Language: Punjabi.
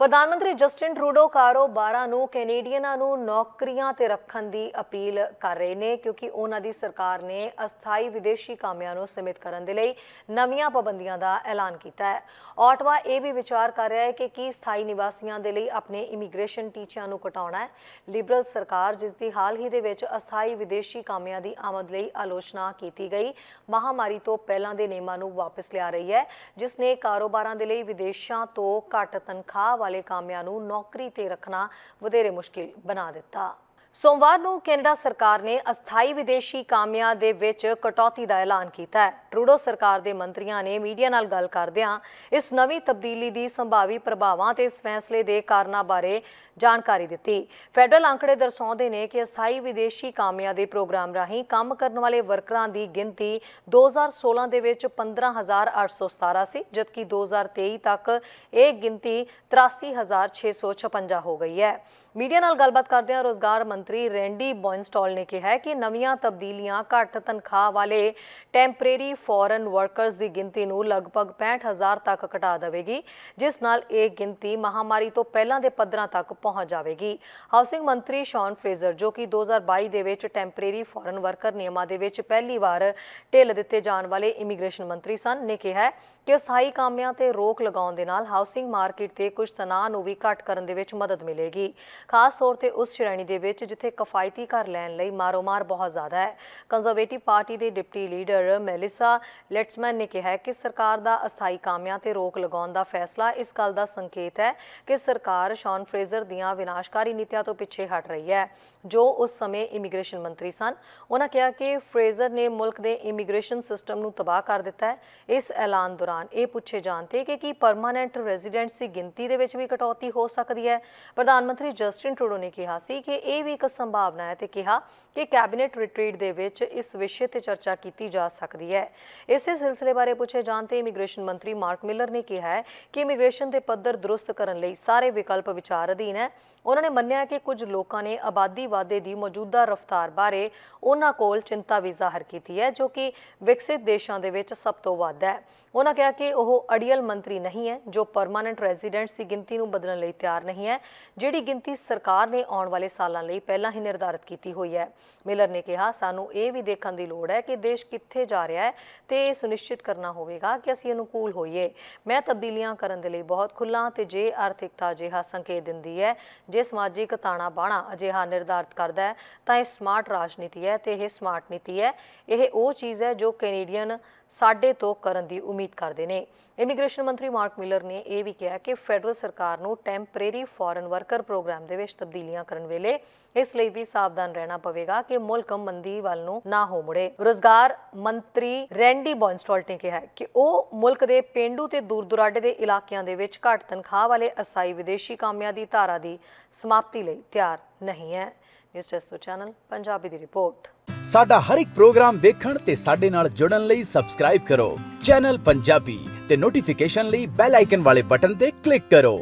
ਪ੍ਰਧਾਨ ਮੰਤਰੀ ਜਸਟਿਨ ਟਰੂਡੋ ਕਾਰੋਬਾਰਾਂ ਨੂੰ ਕੈਨੇਡੀਅਨਾਂ ਨੂੰ ਨੌਕਰੀਆਂ ਤੇ ਰੱਖਣ ਦੀ ਅਪੀਲ ਕਰ ਰਹੇ ਨੇ ਕਿਉਂਕਿ ਉਹਨਾਂ ਦੀ ਸਰਕਾਰ ਨੇ ਅਸਥਾਈ ਵਿਦੇਸ਼ੀ ਕਾਮਿਆਂ ਨੂੰ ਸੀਮਿਤ ਕਰਨ ਦੇ ਲਈ ਨਵੀਆਂ ਪਾਬੰਦੀਆਂ ਦਾ ਐਲਾਨ ਕੀਤਾ ਹੈ। ਆਟਵਾ ਇਹ ਵੀ ਵਿਚਾਰ ਕਰ ਰਿਹਾ ਹੈ ਕਿ ਕੀ ਸਥਾਈ ਨਿਵਾਸੀਆਂ ਦੇ ਲਈ ਆਪਣੇ ਇਮੀਗ੍ਰੇਸ਼ਨ ਟੀਚਿਆਂ ਨੂੰ ਘਟਾਉਣਾ ਹੈ। ਲਿਬਰਲ ਸਰਕਾਰ, ਜਿਸ ਦੀ ਹਾਲ ਹੀ ਦੇ ਵਿੱਚ ਅਸਥਾਈ ਵਿਦੇਸ਼ੀ ਕਾਮਿਆਂ ਦੀ ਆਮਦ ਲਈ ਆਲੋਚਨਾ ਕੀਤੀ ਗਈ, ਮਹਾਮਾਰੀ ਤੋਂ ਪਹਿਲਾਂ ਦੇ ਨਿਯਮਾਂ ਨੂੰ ਵਾਪਸ ਲਿਆ ਰਹੀ ਹੈ, ਜਿਸ ਨੇ ਕਾਰੋਬਾਰਾਂ ਦੇ ਲਈ ਵਿਦੇਸ਼ਾਂ ਤੋਂ ਘੱਟ ਤਨਖਾਹ ਵਾਲੇ ਕਾਮਿਆਂ ਨੂੰ ਨੌਕਰੀ ਤੇ ਰੱਖਣਾ ਵਧੇਰੇ ਮੁਸ਼ਕਿਲ ਬਣਾ ਦਿੱਤਾ। ਸੋਮਵਾਰ ਨੂੰ ਕੈਨੇਡਾ ਸਰਕਾਰ ਨੇ ਅਸਥਾਈ ਵਿਦੇਸ਼ੀ ਕਾਮਿਆਂ ਦੇ ਵਿੱਚ ਕਟੌਤੀ ਦਾ ਐਲਾਨ ਕੀਤਾ ਹੈ। ਟਰੂਡੋ ਸਰਕਾਰ ਦੇ ਮੰਤਰੀਆਂ ਨੇ ਮੀਡੀਆ ਨਾਲ ਗੱਲ ਕਰਦਿਆਂ ਇਸ ਨਵੀਂ ਤਬਦੀਲੀ ਦੀ ਸੰਭਾਵੀ ਪ੍ਰਭਾਵਾਂ ਤੇ ਇਸ ਫੈਸਲੇ ਦੇ ਕਾਰਨਾਂ ਬਾਰੇ ਜਾਣਕਾਰੀ ਦਿੱਤੀ। ਫੈਡਰਲ ਅੰਕੜੇ ਦਰਸਾਉਂਦੇ ਨੇ ਕਿ ਅਸਥਾਈ ਵਿਦੇਸ਼ੀ ਕਾਮਿਆਂ ਦੇ ਪ੍ਰੋਗਰਾਮ ਰਾਹੀਂ ਕੰਮ ਕਰਨ ਵਾਲੇ ਵਰਕਰਾਂ ਦੀ ਗਿਣਤੀ 2016 ਦੇ ਵਿੱਚ 15817 ਸੀ ਜਦਕਿ 2023 ਤੱਕ ਇਹ ਗਿਣਤੀ 83656 ਹੋ ਗਈ ਹੈ। ਮੀਡੀਆ ਨਾਲ ਗੱਲਬਾਤ ਕਰਦਿਆਂ ਰੋਜ਼ਗਾਰ ਮੰਤਰੀ ਰੈਂਡੀ ਬੋਇਨਸਟਾਲ ਨੇ ਕਿਹਾ ਕਿ ਨਵੀਆਂ ਤਬਦੀਲੀਆਂ ਘੱਟ ਤਨਖਾਹ ਵਾਲੇ ਟੈਂਪਰੇਰੀ ਫੋਰਨ ਵਰਕਰਸ ਦੀ ਗਿਣਤੀ ਨੂੰ ਲਗਭਗ 65000 ਤੱਕ ਘਟਾ ਦੇਵੇਗੀ, ਜਿਸ ਨਾਲ ਇਹ ਗਿਣਤੀ ਮਹਾਮਾਰੀ ਤੋਂ ਪਹਿਲਾਂ ਦੇ ਪੱਧਰਾਂ ਤੱਕ ਪਹੁੰਚ ਜਾਵੇਗੀ। ਹਾਊਸਿੰਗ ਮੰਤਰੀ ਸ਼ੌਨ ਫਰੇਜ਼ਰ, ਜੋ ਕਿ 2022 ਦੇ ਵਿੱਚ ਟੈਂਪਰੇਰੀ ਫੋਰਨ ਵਰਕਰ ਨਿਯਮਾਂ ਦੇ ਵਿੱਚ ਪਹਿਲੀ ਵਾਰ ਢਿੱਲ ਦਿੱਤੇ ਜਾਣ ਵਾਲੇ ਇਮੀਗ੍ਰੇਸ਼ਨ ਮੰਤਰੀ ਸਨ, ਨੇ ਕਿਹਾ ਕਿ ਸਥਾਈ ਕਾਮਿਆਂ ਤੇ ਰੋਕ ਲਗਾਉਣ ਦੇ ਨਾਲ ਹਾਊਸਿੰਗ ਮਾਰਕੀਟ ਤੇ ਕੁਝ ਤਣਾਅ ਨੂੰ ਵੀ ਘੱਟ ਕਰਨ ਦੇ ਵਿੱਚ ਮਦਦ ਮਿਲੇਗੀ। ਖਾਸ ਤੌਰ ਤੇ ਉਸ ਸ਼੍ਰੇਣੀ ਦੇ ਵਿੱਚ ਜਿੱਥੇ ਕਿਫਾਇਤੀ ਘਰ ਲੈਣ ਲਈ ਮਾਰੋਮਾਰ ਬਹੁਤ ਜ਼ਿਆਦਾ ਹੈ। ਕੰਜ਼ਰਵੇਟਿਵ ਪਾਰਟੀ ਦੇ ਡਿਪਟੀ ਲੀਡਰ ਮੈਲਿਸਾ ਲੈਟਸਮੈਨ ਨੇ ਕਿਹਾ ਕਿ ਸਰਕਾਰ ਦਾ ਅਸਥਾਈ ਕਾਮਿਆਂ ਤੇ ਰੋਕ ਲਗਾਉਣ ਦਾ ਫੈਸਲਾ ਇਸ ਗੱਲ ਦਾ ਸੰਕੇਤ ਹੈ ਕਿ ਸਰਕਾਰ ਸ਼ੌਨ ਫਰੇਜ਼ਰ ਦੀਆਂ ਵਿਨਾਸ਼ਕਾਰੀ ਨੀਤੀਆਂ ਤੋਂ ਪਿੱਛੇ ਹਟ ਰਹੀ ਹੈ। ਜੋ ਉਸ ਸਮੇਂ ਇਮੀਗ੍ਰੇਸ਼ਨ ਮੰਤਰੀ ਸਨ, ਉਹਨਾਂ ਕਿਹਾ ਕਿ ਫਰੇਜ਼ਰ ਨੇ ਮੁਲਕ ਦੇ ਇਮੀਗ੍ਰੇਸ਼ਨ ਸਿਸਟਮ ਨੂੰ ਤਬਾਹ ਕਰ ਦਿੱਤਾ ਹੈ। ਇਸ ਐਲਾਨ ਦੌਰਾਨ ਇਹ ਪੁੱਛੇ ਜਾਣ ਤੇ ਕਿ ਕੀ ਪਰਮਾਨੈਂਟ ਰੈਜ਼ੀਡੈਂਟਸ ਦੀ ਗਿਣਤੀ ਦੇ ਵਿੱਚ ਵੀ ਕਟੌਤੀ ਹੋ ਸਕਦੀ ਹੈ। ਪ੍ਰਧਾਨ ਮੰਤਰੀ ਜਸਟਿਨ ਟਰੂਡੋ ਨੇ ਕਿਹਾ ਸੀ ਕਿ ਇਹ ਵੀ ਇੱਕ ਸੰਭਾਵਨਾ ਹੈ ਤੇ ਕਿਹਾ ਕਿ ਕੈਬਨਿਟ ਰਿਟਰੀਟ ਦੇ ਵਿੱਚ ਇਸ ਵਿਸ਼ੇ ਤੇ ਚਰਚਾ ਕੀਤੀ ਜਾ ਸਕਦੀ ਹੈ। ਇਸੇ ਸਿਲਸਿਲੇ ਬਾਰੇ ਪੁੱਛੇ ਜਾਣ ਤੇ ਇਮੀਗ੍ਰੇਸ਼ਨ ਮੰਤਰੀ ਮਾਰਕ ਮਿਲਰ ਨੇ ਕਿਹਾ ਹੈ ਕਿ ਇਮੀਗ੍ਰੇਸ਼ਨ ਦੇ ਪੱਧਰ ਦਰੁਸਤ ਕਰਨ ਲਈ ਸਾਰੇ ਵਿਕਲਪ ਵਿਚਾਰ ਅਧੀਨ ਹੈ। ਉਹਨਾਂ ਨੇ ਮੰਨਿਆ ਕਿ ਕੁਝ ਲੋਕਾਂ ਨੇ ਆਬਾਦੀ ਵਾਧੇ ਦੀ ਮੌਜੂਦਾ ਰਫ਼ਤਾਰ ਬਾਰੇ ਉਹਨਾਂ ਕੋਲ ਚਿੰਤਾ ਵੀ ਜ਼ਾਹਰ ਕੀਤੀ ਹੈ, ਜੋ ਕਿ ਵਿਕਸਿਤ ਦੇਸ਼ਾਂ ਦੇ ਵਿੱਚ ਸਭ ਤੋਂ ਵੱਧ ਹੈ। ਉਹਨਾਂ ਕਿਹਾ ਕਿ ਉਹ ਅੜੀਅਲ ਮੰਤਰੀ ਨਹੀਂ ਹੈ, ਜੋ ਪਰਮਾਨੈਂਟ ਰੈਜ਼ੀਡੈਂਟਸ ਦੀ ਗਿਣਤੀ ਨੂੰ ਬਦਲਣ ਲਈ ਤਿਆਰ ਨਹੀਂ ਹੈ, ਜਿਹੜੀ ਗਿਣਤੀ ਸਰਕਾਰ ਨੇ ਆਉਣ ਵਾਲੇ ਸਾਲਾਂ ਲਈ ਪਹਿਲਾਂ ਹੀ ਨਿਰਧਾਰਿਤ ਕੀਤੀ ਹੋਈ ਹੈ। ਮਿਲਰ ਨੇ ਕਿਹਾ, ਸਾਨੂੰ ਇਹ ਵੀ ਦੇਖਣ ਦੀ ਲੋੜ ਹੈ ਕਿ ਦੇਸ਼ ਕਿੱਥੇ ਜਾ ਰਿਹਾ ਹੈ ਤੇ ਇਹ ਸੁਨਿਸ਼ਚਿਤ ਕਰਨਾ ਹੋਵੇਗਾ ਕਿ ਅਸੀਂ ਅਨੁਕੂਲ ਹੋਈਏ। ਮੈਂ ਤਬਦੀਲੀਆਂ ਕਰਨ ਦੇ ਲਈ ਬਹੁਤ ਖੁੱਲਾ ਤੇ ਜੇ ਆਰਥਿਕਤਾ ਅਜਿਹਾ ਸੰਕੇਤ ਦਿੰਦੀ ਹੈ, ਜੇ ਸਮਾਜਿਕ ਤਾਣਾ ਬਾਣਾ ਅਜਿਹਾ ਨਿਰਧਾਰਤ ਕਰਦਾ ਹੈ, ਤਾਂ ਇਹ ਸਮਾਰਟ ਰਾਜਨੀਤੀ ਹੈ ਤੇ ਇਹ ਸਮਾਰਟ ਨੀਤੀ ਹੈ। ਇਹ ਉਹ ਚੀਜ਼ ਹੈ ਜੋ ਕੈਨੇਡੀਅਨ ਸਾਡੇ ਤੋਂ ਕਰਨ ਦੀ ਉਮੀਦ ਕਰਦੇ ਨੇ। ਇਮੀਗ੍ਰੇਸ਼ਨ ਮੰਤਰੀ ਮਾਰਕ ਮਿਲਰ ਨੇ ਇਹ ਵੀ ਕਿਹਾ ਕਿ ਫੈਡਰਲ ਸਰਕਾਰ ਨੂੰ ਟੈਂਪਰੇਰੀ ਫੋਰਨ ਵਰਕਰ ਪ੍ਰੋਗਰਾਮ ਦੇ ਵਿੱਚ ਤਬਦੀਲੀਆਂ ਕਰਨ ਵੇਲੇ ਇਸ ਲਈ ਵੀ ਸਾਵਧਾਨ ਰਹਿਣਾ ਪਵੇਗਾ ਕਿ ਮੁਲਕ ਮੰਦੀ ਵੱਲ ਨੂੰ ਨਾ ਹੋ ਮੁੜੇ। ਰੋਜ਼ਗਾਰ ਮੰਤਰੀ ਰੈਂਡੀ ਬੌਨਸਟੋਲਟ ਨੇ ਕਿਹਾ ਕਿ ਉਹ ਮੁਲਕ ਦੇ ਪਿੰਡੂ ਤੇ ਦੂਰ ਦੁਰਾਡੇ ਦੇ ਇਲਾਕਿਆਂ ਦੇ ਵਿੱਚ ਘੱਟ ਤਨਖਾਹ ਵਾਲੇ ਅਸਥਾਈ ਵਿਦੇਸ਼ੀ ਕਾਮਿਆਂ ਦੀ ਧਾਰਾ ਦੀ ਸਮਾਪਤੀ ਲਈ ਤਿਆਰ ਨਹੀਂ ਹੈ। ਨਿਊਜ਼ ਟੈਸਟ ਚੈਨਲ ਪੰਜਾਬੀ ਦੀ ਰਿਪੋਰਟ। ਸਾਡਾ ਹਰ ਇੱਕ ਪ੍ਰੋਗਰਾਮ ਦੇਖਣ ਤੇ ਸਾਡੇ ਨਾਲ ਜੁੜਨ ਲਈ ਸਬਸਕ੍ਰਾਈਬ ਕਰੋ। ਚੈਨਲ ਪੰਜਾਬੀ ਤੇ ਨੋਟੀਫਿਕੇਸ਼ਨ ਲਈ ਬੈਲ ਆਈਕਨ ਵਾਲੇ ਬਟਨ ਤੇ ਕਲਿੱਕ ਕਰੋ।